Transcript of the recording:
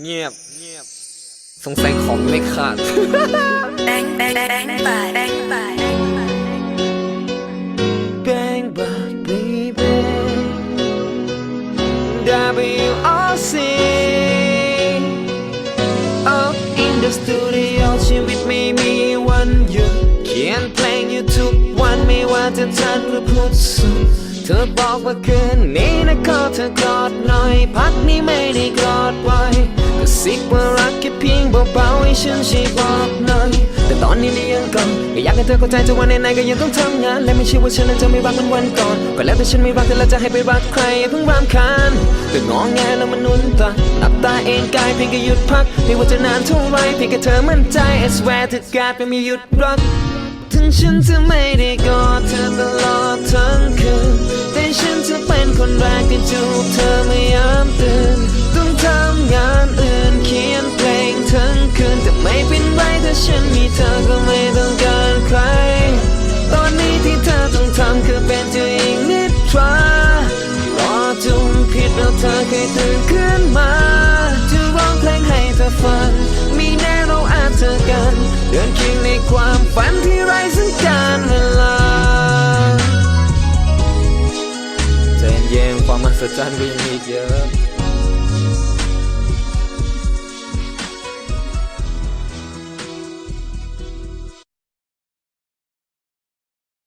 เงียบ สงสัยของไม่ขาด Bang bang bang bang bang bang Bang bang baby WRC Up in the studio ชีวิตไม่มีวันหยุดเขียนเพลงอยู่ทุกวันไม่ว่าจะจันทร์หรือพุธศุกร์เธอบอกว่าคืนนี้นะขอเธอกอดหน่อย พักนี้ไม่ได้กอด ไว้กระซิบว่ารักแค่เพียงเบาๆให้ฉันช่วยบอกหน่อยแต่ตอนนี้นี่ยังก่อนก็อยากให้เธอเข้าใจจะวันไหนๆก็ยังต้องทำงาน และไม่ใช่ว่าฉันนั้นจะไม่รักเหมันวันก่อนก็แล้วแต่ฉันไม่รักแต่แล้วจะให้ไปรักใครอย่าเพิ่งรำคาญแต่งอแงแล้วมันนุ่นตาหลับตาเองกายเพียงแค่หยุดพัก ไม่ว่าจะนานเท่าไรเพียงแค่เธอมั่นใจ I swear to God ไม่มีหยุดรักถึงฉันจะไม่ได้กอดเธอตลอดทั้งคืนแต่ฉันจะเป็นคนแรกที่จูบเธอเมื่อยามตื่น ธอเคยตื่นขึ้นมาจะร้องเพลงให้เธอฟัง มีแน่เราอาจเจอกัน เดินเคียงในความฝันที่ไร้สัญการเวลาใจเย็นความมหัศจรรย์ก็ยังมีเยอะ